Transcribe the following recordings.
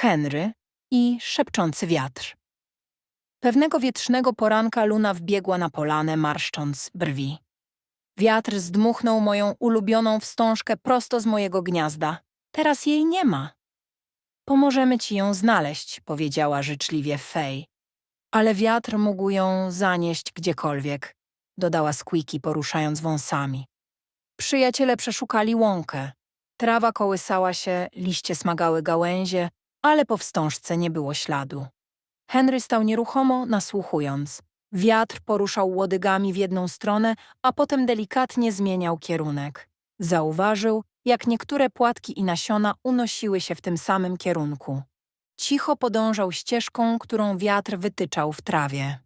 Henry i szepczący wiatr. Pewnego wietrznego poranka Luna wbiegła na polanę, marszcząc brwi. Wiatr zdmuchnął moją ulubioną wstążkę prosto z mojego gniazda. Teraz jej nie ma. Pomożemy ci ją znaleźć, powiedziała życzliwie Fej. Ale wiatr mógł ją zanieść gdziekolwiek, dodała Squeaky, poruszając wąsami. Przyjaciele przeszukali łąkę. Trawa kołysała się, liście smagały gałęzie, ale po wstążce nie było śladu. Henry stał nieruchomo, nasłuchując. Wiatr poruszał łodygami w jedną stronę, a potem delikatnie zmieniał kierunek. Zauważył, jak niektóre płatki i nasiona unosiły się w tym samym kierunku. Cicho podążał ścieżką, którą wiatr wytyczał w trawie.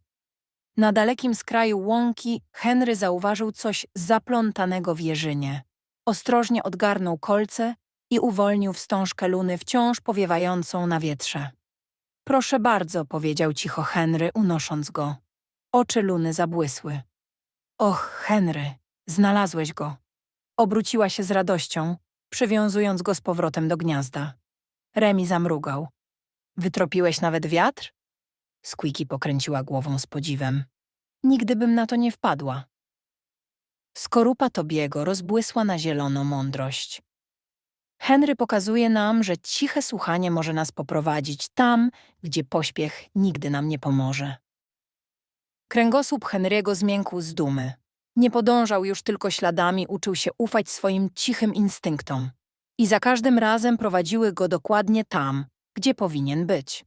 Na dalekim skraju łąki Henry zauważył coś zaplątanego w jeżynie. Ostrożnie odgarnął kolce i uwolnił wstążkę luny wciąż powiewającą na wietrze. Proszę bardzo, powiedział cicho Henry, unosząc go. Oczy luny zabłysły. Och, Henry, znalazłeś go. Obróciła się z radością, przywiązując go z powrotem do gniazda. Remi zamrugał. Wytropiłeś nawet wiatr? Squeaky pokręciła głową z podziwem. Nigdy bym na to nie wpadła. Skorupa Tobiego rozbłysła na zielono mądrość. Henry pokazuje nam, że ciche słuchanie może nas poprowadzić tam, gdzie pośpiech nigdy nam nie pomoże. Kręgosłup Henry'ego zmiękł z dumy. Nie podążał już tylko śladami, uczył się ufać swoim cichym instynktom. I za każdym razem prowadziły go dokładnie tam, gdzie powinien być.